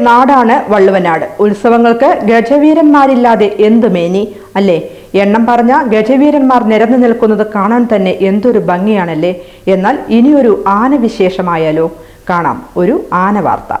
നാടാണ് വള്ളുവനാട്. ഉത്സവങ്ങൾക്ക് ഗജവീരന്മാരില്ലാതെ എന്തു മേനി? അല്ലേ? എണ്ണം പറഞ്ഞ ഗജവീരന്മാർ നിരന്നു നിൽക്കുന്നത് കാണാൻ തന്നെ എന്തൊരു ഭംഗിയാണല്ലേ? എന്നാൽ ഇനിയൊരു ആന വിശേഷമായാലോ കാണാം. ഒരു ആന വാർത്ത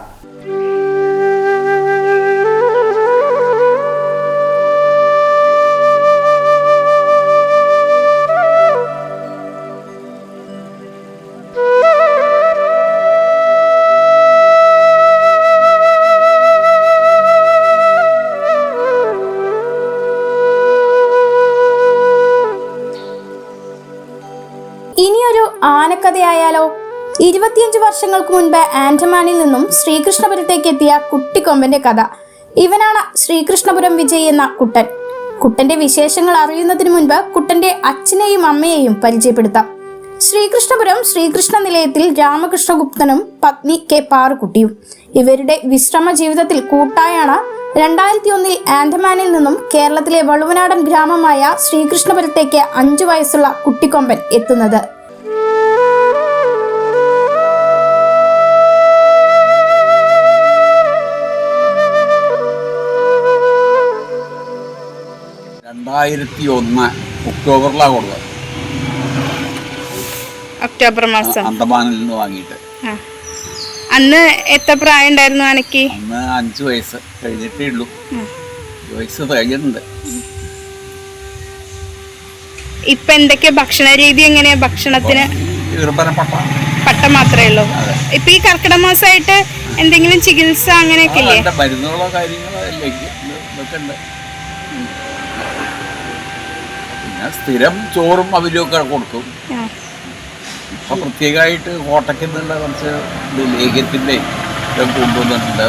ആനക്കഥയായാലോ ഇരുപത്തിയഞ്ച് വർഷങ്ങൾക്ക് മുൻപ് ആൻഡമാനിൽ നിന്നും ശ്രീകൃഷ്ണപുരത്തേക്ക് എത്തിയ കുട്ടിക്കൊമ്പന്റെ കഥ. ഇവനാണ് ശ്രീകൃഷ്ണപുരം വിജയ് എന്ന കുട്ടൻ. കുട്ടന്റെ വിശേഷങ്ങൾ അറിയുന്നതിന് മുൻപ് കുട്ടന്റെ അച്ഛനെയും അമ്മയെയും പരിചയപ്പെടുത്താം. ശ്രീകൃഷ്ണപുരം ശ്രീകൃഷ്ണ നിലയത്തിൽ രാമകൃഷ്ണഗുപ്തനും പത്നി കെ പാറുക്കുട്ടിയും ഇവരുടെ വിശ്രമ ജീവിതത്തിൽ കൂട്ടായാണ് രണ്ടായിരത്തി ഒന്നിൽ ആൻഡമാനിൽ നിന്നും കേരളത്തിലെ വളുവനാടൻ ഗ്രാമമായ ശ്രീകൃഷ്ണപുരത്തേക്ക് അഞ്ചു വയസ്സുള്ള കുട്ടിക്കൊമ്പൻ എത്തുന്നത്. രണ്ടായിരത്തി ഒന്ന് ഒക്ടോബറിലാണ് കൊടുത്തത്. ഒക്ടോബർ മാസം. അന്തമാനിൽ നിന്ന് വാങ്ങിയിട്ട്. അന്ന് എത്ര പ്രായം ഉണ്ടായിരുന്നു അനക്ക് അന്ന് അഞ്ച് വയസ്സ് കഴിഞ്ഞിട്ടേ ഉള്ളൂ. വയസ്സ് കഴിഞ്ഞിട്ടുണ്ട്. ഇപ്പൊ എന്തൊക്കെ ഭക്ഷണ രീതി എങ്ങനെയാ ഭക്ഷണത്തിന്? പട്ട മാത്രമേ ഉള്ളൂ. ഇപ്പൊ ഈ കർക്കിടക മാസമായിട്ട് എന്തെങ്കിലും ചികിത്സ അങ്ങനെയൊക്കെ ഇല്ലേ? മരുന്നുകളോ കാര്യങ്ങളോ ഇതൊക്കെ ഉണ്ട്. പിന്നെ സ്ഥിരം ചോറും അവരും ഒക്കെ കൊടുക്കും. ഇപ്പൊ പ്രത്യേകമായിട്ട് കോട്ടയ്ക്ക് നിന്നുള്ള കുറച്ച് ലേഖ്യത്തിന്റെ കൊണ്ടുവന്നിട്ടുണ്ട്.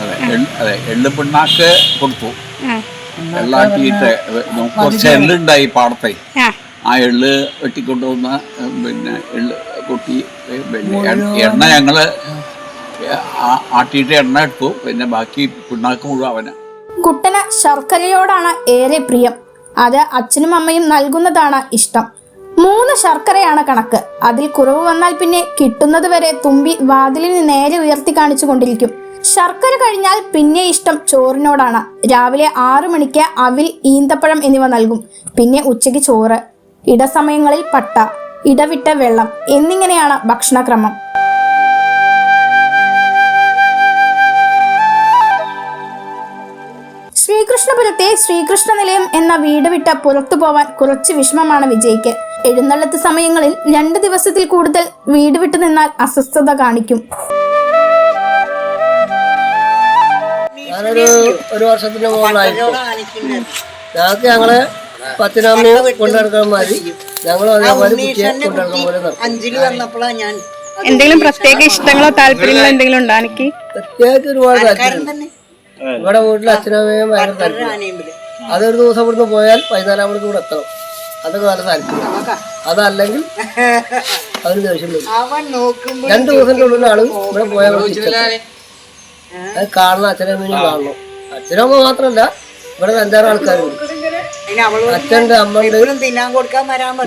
അതെ എള്ള് അതെ എള്ള് പിണ്ണാക്ക് കൊടുത്തു നമുക്ക് കുറച്ച് എള്ളുണ്ടായി പാടത്തെ. ആ. എള്ള് വെട്ടിക്കൊണ്ടുവന്ന പിന്നെ എള്ള് കൊട്ടി എണ്ണ- ഞങ്ങൾ ആട്ടിയിട്ട് എണ്ണ എടുത്തു. പിന്നെ ബാക്കി പിണ്ണാക്ക് മുഴുവൻ അവന് കുട്ടന് ശർക്കരയോടാണ് ഏറെ പ്രിയം. അത് അച്ഛനും അമ്മയും നൽകുന്നതാണ് ഇഷ്ടം. മൂന്ന് ശർക്കരയാണ് കണക്ക്. അതിൽ കുറവ് വന്നാൽ പിന്നെ കിട്ടുന്നത് വരെ തുമ്പി വാതിലിന് നേരെ ഉയർത്തി കാണിച്ചു കൊണ്ടിരിക്കും. ശർക്കര കഴിഞ്ഞാൽ പിന്നെ ഇഷ്ടം ചോറിനോടാണ്. രാവിലെ ആറു മണിക്ക് അവിൽ ഈന്തപ്പഴം എന്നിവ നൽകും. പിന്നെ ഉച്ചയ്ക്ക് ചോറ്. ഇടസമയങ്ങളിൽ പട്ട ഇടവിട്ട വെള്ളം. എന്നിങ്ങനെയാണ് ഭക്ഷണക്രമം. ശ്രീകൃഷ്ണപുരത്തെ ശ്രീകൃഷ്ണ നിലയം എന്ന വീട് വിട്ട് പുറത്തു പോവാൻ കുറച്ച് വിഷമമാണ് വിജയ്ക്ക്. എഴുന്നള്ളത്ത് സമയങ്ങളിൽ രണ്ട് ദിവസത്തിൽ കൂടുതൽ വീട് വിട്ടു നിന്നാൽ അസ്വസ്ഥത കാണിക്കും. ഞാനൊരു ഒരു വർഷത്തിന് മുകളിലായി ഞങ്ങൾക്ക് ഞങ്ങൾ പത്തിനമ്മയും കൊണ്ടുനടക്കാൻ മതി ഞങ്ങൾ അതേപോലെ കൊണ്ടുനടക്കാൻ പോലെ അഞ്ചിൽ വന്നപ്പോഴാ ഞാൻ എന്തെങ്കിലും പ്രത്യേക ഇഷ്ടങ്ങളോ താല്പര്യങ്ങളോ എന്തെങ്കിലും ഉണ്ടോ എനിക്ക് പ്രത്യേകിച്ച് ഒരുപാട് താല്പര്യം ഇവിടെ വീട്ടിൽ അച്ഛനമ്മയും ഭയങ്കര താല്പര്യം അതൊരു ദിവസം ഇവിടുന്ന് പോയാൽ വൈകുന്നേരം മണിക്ക് ഇവിടെ എത്തണം. അതൊക്കെ നല്ല താല്പര്യം അതല്ലെങ്കിൽ അതിന് ദേഷ്യം വരും. രണ്ടു ദിവസത്തിന്റെ ഉള്ളിൽ ആൾ ഇവിടെ പോയാൽ. അത് കാണണം അച്ഛനമ്മയും കാണണം. അച്ഛനമ്മ മാത്രമല്ല ഇവിടെ അഞ്ചാറ് ആൾക്കാരുണ്ട്. അച്ഛന്റെ അമ്മയുണ്ട്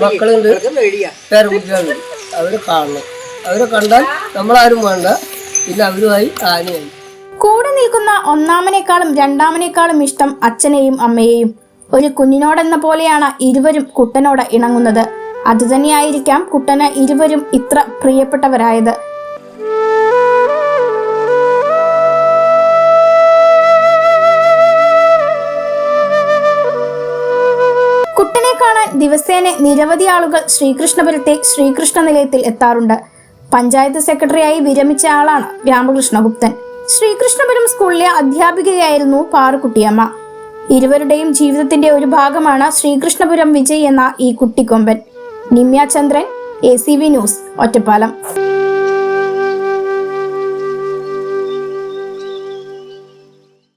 മക്കളുണ്ട്. പേരക്കുട്ടികളുണ്ട് അവർ കാണണം. അവരെ കണ്ടാൽ നമ്മളാരും വേണ്ട. പിന്നെ അവരുമായി ആനയായി. കൂടെ നിൽക്കുന്ന ഒന്നാമനേക്കാളും രണ്ടാമനേക്കാളും ഇഷ്ടം അച്ഛനെയും അമ്മയെയും. ഒരു കുഞ്ഞിനോടെന്ന പോലെയാണ് ഇരുവരും കുട്ടനോട് ഇണങ്ങുന്നത്. അതുതന്നെയായിരിക്കാം കുട്ടന് ഇരുവരും ഇത്ര പ്രിയപ്പെട്ടവരായത്. കുട്ടനെ കാണാൻ ദിവസേന നിരവധി ആളുകൾ ശ്രീകൃഷ്ണപുരത്തെ ശ്രീകൃഷ്ണ നിലയത്തിൽ എത്താറുണ്ട്. പഞ്ചായത്ത് സെക്രട്ടറിയായി വിരമിച്ച ആളാണ് രാമകൃഷ്ണഗുപ്തൻ. ശ്രീകൃഷ്ണപുരം സ്കൂളിലെ അധ്യാപികയായിരുന്നു പാറുക്കുട്ടിയമ്മ ഇരുവരുടെയും ജീവിതത്തിന്റെ ഒരു ഭാഗമാണ് ശ്രീകൃഷ്ണപുരം വിജയ് എന്ന ഈ കുട്ടിക്കൊമ്പൻ. Nimya Chandran A C V news Ottapalam.